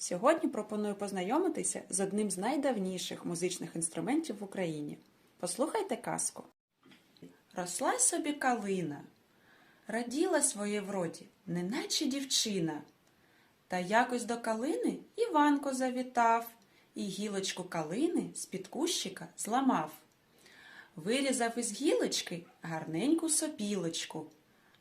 Сьогодні пропоную познайомитися з одним з найдавніших музичних інструментів в Україні. Послухайте казку. Росла собі калина, раділа своє вроді, неначе дівчина. Та якось до калини Іванко завітав, і гілочку калини з-під кущика зламав. Вирізав із гілочки гарненьку сопілочку.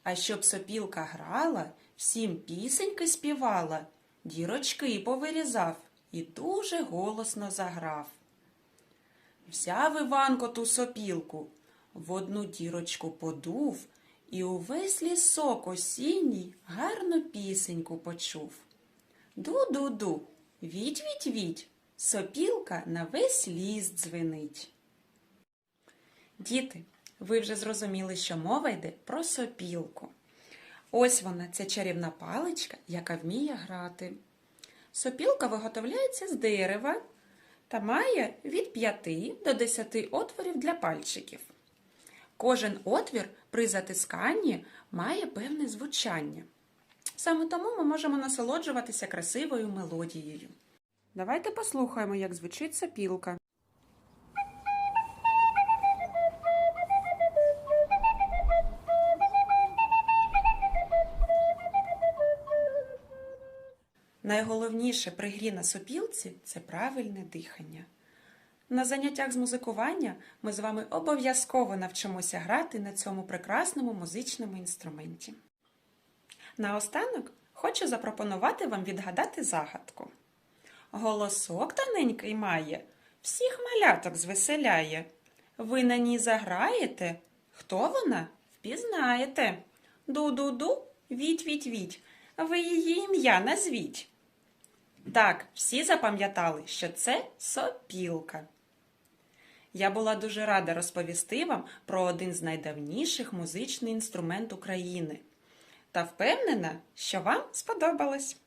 А щоб сопілка грала, всім пісеньки співала, дірочки повирізав і дуже голосно заграв. Взяв Іванко ту сопілку, в одну дірочку подув, і увесь лісок осінній гарну пісеньку почув. Ду-ду-ду, віть-віть-віть, сопілка на весь ліс дзвенить. Діти, ви вже зрозуміли, що мова йде про сопілку. Ось вона, ця чарівна паличка, яка вміє грати. Сопілка виготовляється з дерева та має від 5 до 10 отворів для пальчиків. Кожен отвір при затисканні має певне звучання. Саме тому ми можемо насолоджуватися красивою мелодією. Давайте послухаємо, як звучить сопілка. Найголовніше при грі на сопілці це правильне дихання. На заняттях з музикування ми з вами обов'язково навчимося грати на цьому прекрасному музичному інструменті. Наостанок хочу запропонувати вам відгадати загадку. Голосок тоненький має, всіх маляток звеселяє. Ви на ній заграєте? Хто вона? Впізнаєте. Ду-ду-ду, віть-віть-віть. Ви її ім'я назвіть. Так, всі запам'ятали, що це сопілка. Я була дуже рада розповісти вам про один з найдавніших музичний інструмент України та впевнена, що вам сподобалось.